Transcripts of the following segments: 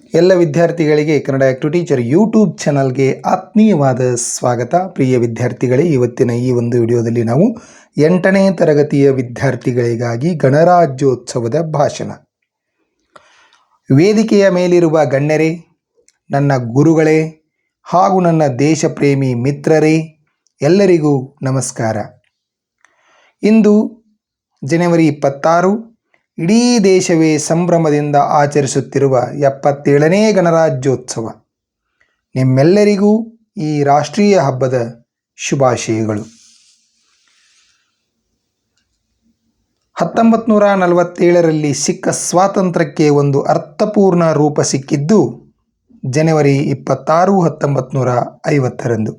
ಎಲ್ಲ ವಿದ್ಯಾರ್ಥಿಗಳಿಗೆ Kannada active teacher YouTube ಚಾನಲ್ಗೆ ಆತ್ಮೀಯವಾದ ಸ್ವಾಗತ. ಪ್ರಿಯ ವಿದ್ಯಾರ್ಥಿಗಳೇ, ಇವತ್ತಿನ ಈ ಒಂದು ವಿಡಿಯೋದಲ್ಲಿ ನಾವು ಎಂಟನೇ ತರಗತಿಯ ವಿದ್ಯಾರ್ಥಿಗಳಿಗಾಗಿ ಗಣರಾಜ್ಯೋತ್ಸವದ ಭಾಷಣ. ವೇದಿಕೆಯ ಮೇಲಿರುವ ಗಣ್ಯರೇ, ನನ್ನ ಗುರುಗಳೇ ಹಾಗೂ ನನ್ನ ದೇಶಪ್ರೇಮಿ ಮಿತ್ರರೇ, ಎಲ್ಲರಿಗೂ ನಮಸ್ಕಾರ. ಇಂದು ಜನವರಿ ಇಪ್ಪತ್ತಾರು ಇಡೀ ದೇಶವೇ ಸಂಭ್ರಮದಿಂದ ಆಚರಿಸುತ್ತಿರುವ ಎಪ್ಪತ್ತೇಳನೇ ಗಣರಾಜ್ಯೋತ್ಸವ. ನಿಮ್ಮೆಲ್ಲರಿಗೂ ಈ ರಾಷ್ಟ್ರೀಯ ಹಬ್ಬದ ಶುಭಾಶಯಗಳು. ಹತ್ತೊಂಬತ್ತು ನೂರ ನಲವತ್ತೇಳರಲ್ಲಿ ಸಿಕ್ಕ ಸ್ವಾತಂತ್ರ್ಯಕ್ಕೆ ಒಂದು ಅರ್ಥಪೂರ್ಣ ರೂಪ ಸಿಕ್ಕಿದ್ದು ಜನವರಿ ಇಪ್ಪತ್ತಾರು ಹತ್ತೊಂಬತ್ತು ನೂರ ಐವತ್ತರಂದು.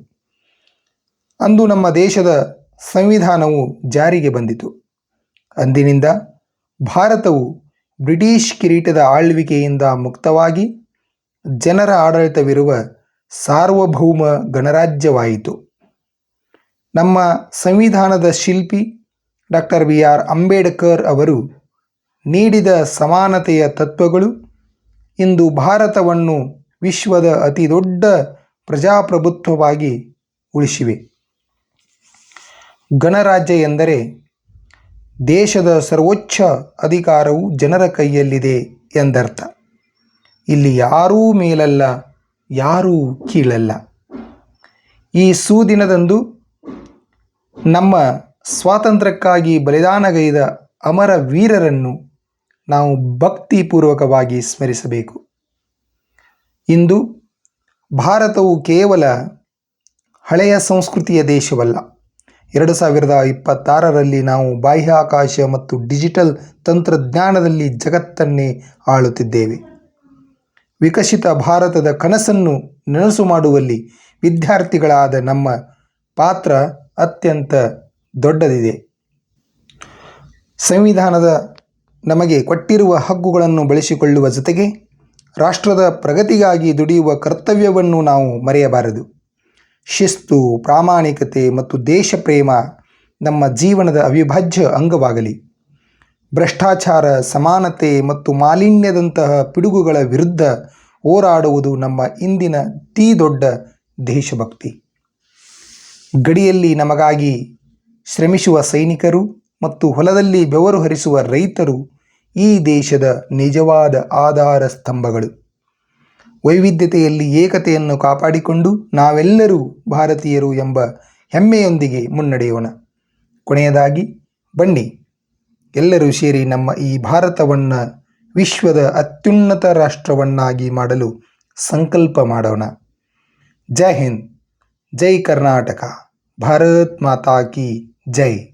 ಅಂದು ನಮ್ಮ ದೇಶದ ಸಂವಿಧಾನವು ಜಾರಿಗೆ ಬಂದಿತು. ಅಂದಿನಿಂದ ಭಾರತವು ಬ್ರಿಟಿಷ್ ಕಿರೀಟದ ಆಳ್ವಿಕೆಯಿಂದ ಮುಕ್ತವಾಗಿ ಜನರ ಆಡಳಿತವಿರುವ ಸಾರ್ವಭೌಮ ಗಣರಾಜ್ಯವಾಯಿತು. ನಮ್ಮ ಸಂವಿಧಾನದ ಶಿಲ್ಪಿ ಡಾಕ್ಟರ್ ಬಿ. ಆರ್. ಅಂಬೇಡ್ಕರ್ ಅವರು ನೀಡಿದ ಸಮಾನತೆಯ ತತ್ವಗಳು ಇಂದು ಭಾರತವನ್ನು ವಿಶ್ವದ ಅತಿ ದೊಡ್ಡ ಪ್ರಜಾಪ್ರಭುತ್ವವಾಗಿ ಉಳಿಸಿವೆ. ಗಣರಾಜ್ಯ ಎಂದರೆ ದೇಶದ ಸರ್ವೋಚ್ಚ ಅಧಿಕಾರವು ಜನರ ಕೈಯಲ್ಲಿದೆ ಎಂದರ್ಥ. ಇಲ್ಲಿ ಯಾರೂ ಮೇಲಲ್ಲ, ಯಾರೂ ಕೀಳಲ್ಲ. ಈ ಸುದಿನದಂದು ನಮ್ಮ ಸ್ವಾತಂತ್ರ್ಯಕ್ಕಾಗಿ ಬಲಿದಾನಗೈದ ಅಮರ ವೀರರನ್ನು ನಾವು ಭಕ್ತಿಪೂರ್ವಕವಾಗಿ ಸ್ಮರಿಸಬೇಕು. ಇಂದು ಭಾರತವು ಕೇವಲ ಹಳೆಯ ಸಂಸ್ಕೃತಿಯ ದೇಶವಲ್ಲ. ಎರಡು ಸಾವಿರದ ಇಪ್ಪತ್ತಾರರಲ್ಲಿ ನಾವು ಬಾಹ್ಯಾಕಾಶ ಮತ್ತು ಡಿಜಿಟಲ್ ತಂತ್ರಜ್ಞಾನದಲ್ಲಿ ಜಗತ್ತನ್ನೇ ಆಳುತ್ತಿದ್ದೇವೆ. ವಿಕಸಿತ ಭಾರತದ ಕನಸನ್ನು ನನಸು ಮಾಡುವಲ್ಲಿ ವಿದ್ಯಾರ್ಥಿಗಳಾದ ನಮ್ಮ ಪಾತ್ರ ಅತ್ಯಂತ ದೊಡ್ಡದಿದೆ. ಸಂವಿಧಾನದ ನಮಗೆ ಕೊಟ್ಟಿರುವ ಹಕ್ಕುಗಳನ್ನು ಬಳಸಿಕೊಳ್ಳುವ ಜೊತೆಗೆ ರಾಷ್ಟ್ರದ ಪ್ರಗತಿಗಾಗಿ ದುಡಿಯುವ ಕರ್ತವ್ಯವನ್ನು ನಾವು ಮರೆಯಬಾರದು. ಶಿಸ್ತು, ಪ್ರಾಮಾಣಿಕತೆ ಮತ್ತು ದೇಶಪ್ರೇಮ ನಮ್ಮ ಜೀವನದ ಅವಿಭಾಜ್ಯ ಅಂಗವಾಗಲಿ. ಭ್ರಷ್ಟಾಚಾರ, ಸಮಾನತೆ ಮತ್ತು ಮಾಲಿನ್ಯದಂತಹ ಪಿಡುಗುಗಳ ವಿರುದ್ಧ ಹೋರಾಡುವುದು ನಮ್ಮ ಇಂದಿನ ತೀ ದೊಡ್ಡ ದೇಶಭಕ್ತಿ. ಗಡಿಯಲ್ಲಿ ನಮಗಾಗಿ ಶ್ರಮಿಸುವ ಸೈನಿಕರು ಮತ್ತು ಹೊಲದಲ್ಲಿ ಬೆವರು ಹರಿಸುವ ರೈತರು ಈ ದೇಶದ ನಿಜವಾದ ಆಧಾರ ಸ್ತಂಭಗಳು. ವೈವಿಧ್ಯತೆಯಲ್ಲಿ ಏಕತೆಯನ್ನು ಕಾಪಾಡಿಕೊಂಡು ನಾವೆಲ್ಲರೂ ಭಾರತೀಯರು ಎಂಬ ಹೆಮ್ಮೆಯೊಂದಿಗೆ ಮುನ್ನಡೆಯೋಣ. ಕೊನೆಯದಾಗಿ, ಬನ್ನಿ, ಎಲ್ಲರೂ ಸೇರಿ ನಮ್ಮ ಈ ಭಾರತವನ್ನು ವಿಶ್ವದ ಅತ್ಯುನ್ನತ ರಾಷ್ಟ್ರವನ್ನಾಗಿ ಮಾಡಲು ಸಂಕಲ್ಪ ಮಾಡೋಣ. ಜೈ ಹಿಂದ್, ಜೈ ಕರ್ನಾಟಕ, ಭಾರತ್ ಮಾತಾ ಕಿ ಜೈ.